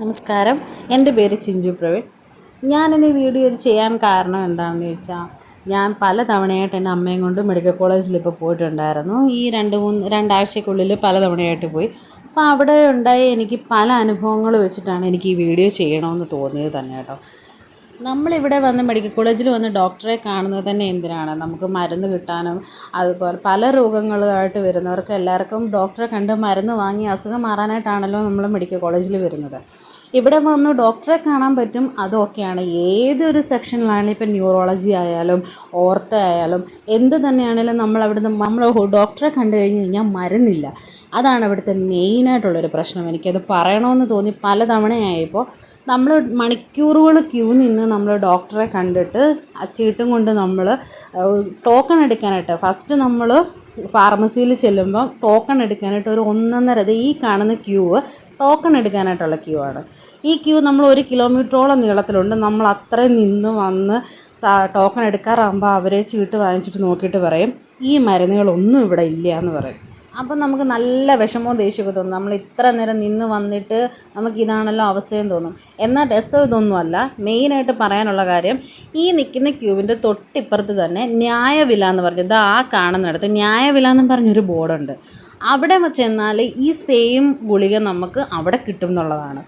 നമസ്കാരം. എന്റെ പേര് ചിഞ്ചു പ്രവീൺ. ഞാനിന്ന് ഈ വീഡിയോ ചെയ്യാൻ കാരണം എന്താണെന്ന് ചോദിച്ചാൽ ഞാൻ പല തവണയായിട്ട് എന്റെ അമ്മയും കൊണ്ട് മെഡിക്കൽ കോളേജിൽ ഇപ്പോൾ പോയിട്ടുണ്ടായിരുന്നു. ഈ രണ്ട് മൂന്ന് രണ്ടാഴ്ചക്കുള്ളിൽ പല തവണയായിട്ട് പോയി. അപ്പോൾ അവിടെ ഉണ്ടായ എനിക്ക് പല അനുഭവങ്ങൾ വെച്ചിട്ടാണ് എനിക്ക് ഈ വീഡിയോ ചെയ്യണമെന്ന് തോന്നിയത് തന്നെ കേട്ടോ. നമ്മളിവിടെ വന്ന് മെഡിക്കൽ കോളേജിൽ വന്ന് ഡോക്ടറെ കാണുന്നത് തന്നെ എന്തിനാണ്? നമുക്ക് മരുന്ന് കിട്ടാനും അതുപോലെ പല രോഗങ്ങളുമായിട്ട് വരുന്നവർക്ക് എല്ലാവർക്കും ഡോക്ടറെ കണ്ട് മരുന്ന് വാങ്ങി അസുഖം മാറാനായിട്ടാണല്ലോ നമ്മൾ മെഡിക്കൽ കോളേജിൽ വരുന്നത്. ഇവിടെ വന്ന് ഡോക്ടറെ കാണാൻ പറ്റും അതൊക്കെയാണ് ഏതൊരു സെക്ഷനിലാണെങ്കിലും ഇപ്പം ന്യൂറോളജി ആയാലും ഓർത്ത ആയാലും എന്ത് തന്നെയാണെങ്കിലും നമ്മൾ അവിടുന്ന് നമ്മൾ ഡോക്ടറെ കണ്ടു കഴിഞ്ഞ് കഴിഞ്ഞാൽ മരുന്നില്ല. അതാണ് ഇവിടുത്തെ മെയിനായിട്ടുള്ളൊരു പ്രശ്നം. എനിക്കത് പറയണമെന്ന് തോന്നി പല തവണയായപ്പോൾ നമ്മൾ മണിക്കൂറുകൾ ക്യൂ നിന്ന് നമ്മൾ ഡോക്ടറെ കണ്ടിട്ട് ചീട്ടും കൊണ്ട് നമ്മൾ ടോക്കൺ എടുക്കാനായിട്ട്. ഫസ്റ്റ് നമ്മൾ ഫാർമസിയിൽ ചെല്ലുമ്പോൾ ടോക്കൺ എടുക്കാനായിട്ട് ഒരു ഒന്നൊന്നര ഈ കാണുന്ന ക്യൂ ടോക്കൺ എടുക്കാനായിട്ടുള്ള ക്യൂ ആണ്. ഈ ക്യൂ നമ്മൾ ഒരു കിലോമീറ്ററോളം നീളത്തിലുണ്ട്. നമ്മൾ അത്രയും നിന്ന് വന്ന് ടോക്കൺ എടുക്കാറാകുമ്പോൾ അവരെ ചീട്ട് വാങ്ങിച്ചിട്ട് നോക്കിയിട്ട് പറയും ഈ മരുന്നുകളൊന്നും ഇവിടെ ഇല്ല എന്ന് പറയും. അപ്പം നമുക്ക് നല്ല വിഷമവും ദേഷ്യമൊക്കെ തോന്നും. നമ്മൾ ഇത്ര നേരം നിന്ന് വന്നിട്ട് നമുക്ക് ഇതാണല്ലോ അവസ്ഥയും തോന്നും. എന്നാൽ രസം ഇതൊന്നുമല്ല. മെയിനായിട്ട് പറയാനുള്ള കാര്യം ഈ നിൽക്കുന്ന ക്യൂവിന്റെ തൊട്ടിപ്പുറത്ത് തന്നെ ന്യായവില എന്ന് പറഞ്ഞത് ആ കാണുന്നിടത്ത് ന്യായവില എന്ന് പറഞ്ഞൊരു ബോർഡുണ്ട് അവിടെ ചെന്നാൽ ഈ സെയിം ഗുളിക നമുക്ക് അവിടെ കിട്ടും എന്നുള്ളതാണ്.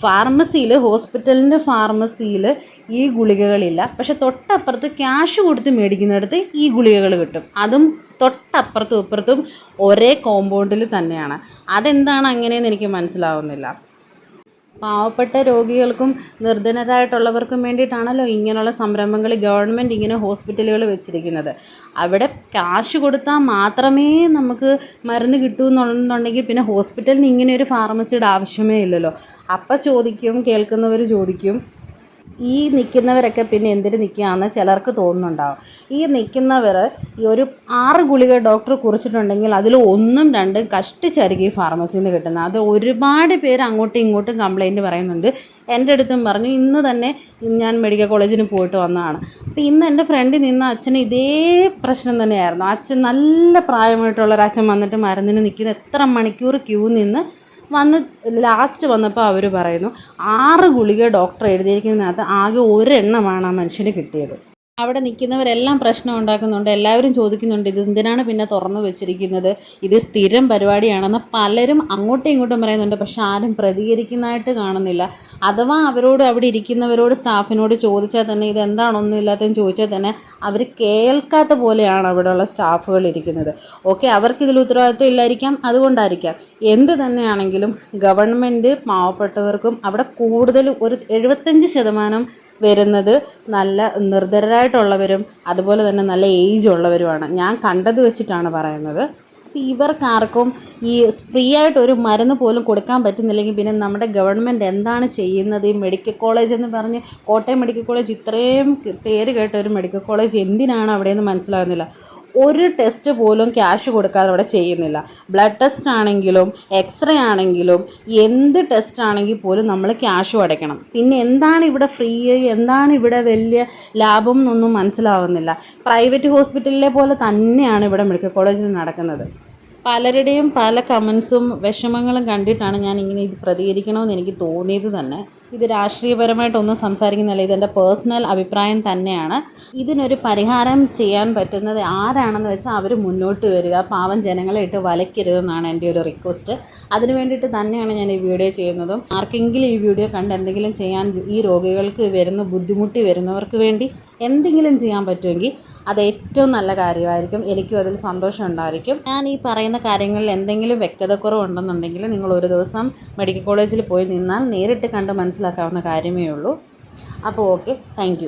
ഫാർമസിയിൽ ഹോസ്പിറ്റലിന്റെ ഫാർമസിയിൽ ഈ ഗുളികകളില്ല. പക്ഷെ തൊട്ടപ്പുറത്ത് ക്യാഷ് കൊടുത്ത് മേടിക്കുന്നിടത്ത് ഈ ഗുളികകൾ കിട്ടും. അതും തൊട്ടപ്പുറത്തും ഇപ്പുറത്തും ഒരേ കോമ്പൗണ്ടിൽ തന്നെയാണ്. അതെന്താണ് അങ്ങനെയെന്ന് എനിക്ക് മനസ്സിലാവുന്നില്ല. പാവപ്പെട്ട രോഗികൾക്കും നിർധനരായിട്ടുള്ളവർക്കും വേണ്ടിയിട്ടാണല്ലോ ഇങ്ങനെയുള്ള സംരംഭങ്ങൾ ഗവൺമെന്റ് ഇങ്ങനെ ഹോസ്പിറ്റലുകൾ വെച്ചിരിക്കുന്നത്. അവിടെ കാശ് കൊടുത്താൽ മാത്രമേ നമുക്ക് മരുന്ന് കിട്ടൂ പിന്നെ ഹോസ്പിറ്റലിന് ഇങ്ങനെ ഒരു ഫാർമസിയുടെ ആവശ്യമേ ഇല്ലല്ലോ. അപ്പം ചോദിക്കും കേൾക്കുന്നവർ ചോദിക്കും ഈ നിൽക്കുന്നവരൊക്കെ പിന്നെ എന്തിന് നിൽക്കുകയാണെന്ന് ചിലർക്ക് തോന്നുന്നുണ്ടാവും. ഈ നിൽക്കുന്നവർ ഈ ഒരു ആറ് ഗുളിക ഡോക്ടർ കുറിച്ചിട്ടുണ്ടെങ്കിൽ അതിൽ ഒന്നും രണ്ടും കഷ്ടിച്ചായിരിക്കും ഈ ഫാർമസിയിൽ നിന്ന് കിട്ടുന്നത്. അത് ഒരുപാട് പേര് അങ്ങോട്ടും ഇങ്ങോട്ടും കംപ്ലൈന്റ് പറയുന്നുണ്ട്. എന്റെ അടുത്തും പറഞ്ഞു ഇന്ന് തന്നെ ഞാൻ മെഡിക്കൽ കോളേജിന് പോയിട്ട് വന്നതാണ്. അപ്പോൾ ഇന്ന് എന്റെ ഫ്രണ്ടിൽ നിന്ന് അച്ഛന് ഇതേ പ്രശ്നം തന്നെയായിരുന്നു. അച്ഛൻ നല്ല പ്രായമായിട്ടുള്ള ഒരു അച്ഛൻ വന്നിട്ട് മരുന്നിന് നിൽക്കുന്ന എത്ര മണിക്കൂർ ക്യൂ നിന്ന് വന്ന് ലാസ്റ്റ് വന്നപ്പോൾ അവർ പറയുന്നു ആറ് ഗുളിക ഡോക്ടർ എഴുതിയിരിക്കുന്നതിനകത്ത് ആകെ ഒരെണ്ണമാണ് ആ മനുഷ്യന് കിട്ടിയത്. അവിടെ നിൽക്കുന്നവരെല്ലാം പ്രശ്നം ഉണ്ടാക്കുന്നുണ്ട്. എല്ലാവരും ചോദിക്കുന്നുണ്ട് ഇത് എന്തിനാണ് പിന്നെ തുറന്നു വെച്ചിരിക്കുന്നത്? ഇത് സ്ഥിരം പരിപാടിയാണെന്ന് പലരും അങ്ങോട്ടും ഇങ്ങോട്ടും പറയുന്നുണ്ട്. പക്ഷെ ആരും പ്രതികരിക്കുന്നതായിട്ട് കാണുന്നില്ല. അഥവാ അവരോട് അവിടെ ഇരിക്കുന്നവരോട് സ്റ്റാഫിനോട് ചോദിച്ചാൽ തന്നെ ഇത് എന്താണൊന്നും ഇല്ലാത്തതെന്ന് ചോദിച്ചാൽ തന്നെ അവർ കേൾക്കാത്ത പോലെയാണ് അവിടെയുള്ള സ്റ്റാഫുകൾ ഇരിക്കുന്നത്. ഓക്കെ അവർക്കിതിൽ ഉത്തരവാദിത്വം ഇല്ലായിരിക്കാം അതുകൊണ്ടായിരിക്കാം. എന്ത് തന്നെയാണെങ്കിലും ഗവൺമെന്റ് പാവപ്പെട്ടവർക്കും അവിടെ കൂടുതൽ ഒരു എഴുപത്തഞ്ച് ശതമാനം വരുന്നത് നല്ല നിർദ്ധരായിട്ടുള്ളവരും അതുപോലെ തന്നെ നല്ല ഏജ് ഉള്ളവരുമാണ്. ഞാൻ കണ്ടത് വെച്ചിട്ടാണ് പറയുന്നത്. ഇവർക്കാർക്കും ഈ ഫ്രീ ആയിട്ട് ഒരു മരുന്ന് പോലും കൊടുക്കാൻ പറ്റുന്നില്ലെങ്കിൽ പിന്നെ നമ്മുടെ ഗവൺമെന്റ് എന്താണ് ചെയ്യുന്നത്? ഈ മെഡിക്കൽ കോളേജ് എന്ന് പറഞ്ഞ് കോട്ടയം മെഡിക്കൽ കോളേജ് ഇത്രയും പേര് കേട്ട ഒരു മെഡിക്കൽ കോളേജ് എന്തിനാണ് അവിടെയെന്ന് മനസ്സിലാകുന്നില്ല. ഒരു ടെസ്റ്റ് പോലും ക്യാഷ് കൊടുക്കാതെ അവിടെ ചെയ്യുന്നില്ല. ബ്ലഡ് ടെസ്റ്റ് ആണെങ്കിലും എക്സ്റേ ആണെങ്കിലും എന്ത് ടെസ്റ്റ് ആണെങ്കിൽ പോലും നമ്മൾ ക്യാഷും അടയ്ക്കണം. പിന്നെ എന്താണ് ഇവിടെ ഫ്രീ എന്താണ് ഇവിടെ വലിയ ലാഭം എന്നൊന്നും മനസ്സിലാവുന്നില്ല. പ്രൈവറ്റ് ഹോസ്പിറ്റലിലെ പോലെ തന്നെയാണ് ഇവിടെ മെഡിക്കൽ കോളേജിൽ നടക്കുന്നത്. പലരുടെയും പല കമൻസും വിഷമങ്ങളും കണ്ടിട്ടാണ് ഞാൻ ഇങ്ങനെ ഇത് പ്രതികരിക്കണമെന്ന് എനിക്ക് തോന്നിയത് തന്നെ. ഇത് രാഷ്ട്രീയപരമായിട്ടൊന്നും സംസാരിക്കുന്നില്ല. ഇതെന്റെ പേഴ്സണൽ അഭിപ്രായം തന്നെയാണ്. ഇതിനൊരു പരിഹാരം ചെയ്യാൻ പറ്റുന്നത് ആരാണെന്ന് വെച്ചാൽ അവർ മുന്നോട്ട് വരിക. പാവം ജനങ്ങളെ ഇട്ട് വലയ്ക്കരുതെന്നാണ് എന്റെ ഒരു റിക്വസ്റ്റ് അതിന് വേണ്ടിയിട്ട് തന്നെയാണ് ഞാൻ ഈ വീഡിയോ ചെയ്യുന്നതും. ആർക്കെങ്കിലും ഈ വീഡിയോ കണ്ട് എന്തെങ്കിലും ചെയ്യാൻ ഈ രോഗികൾക്ക് വരുന്ന ബുദ്ധിമുട്ടി വരുന്നവർക്ക് വേണ്ടി എന്തെങ്കിലും ചെയ്യാൻ പറ്റുമെങ്കിൽ അത് ഏറ്റവും നല്ല കാര്യമായിരിക്കും. എനിക്കും അതിൽ സന്തോഷം ഉണ്ടായിരിക്കും. ഞാൻ ഈ പറയുന്ന കാര്യങ്ങളിൽ എന്തെങ്കിലും വ്യക്തതക്കുറവുണ്ടെന്നുണ്ടെങ്കിൽ നിങ്ങൾ ഒരു ദിവസം മെഡിക്കൽ കോളേജിൽ പോയി നിന്നാൽ നേരിട്ട് കണ്ട് മനസ്സിലാക്കാവുന്ന കാര്യമേ ഉള്ളൂ. അപ്പോൾ ഓക്കെ താങ്ക്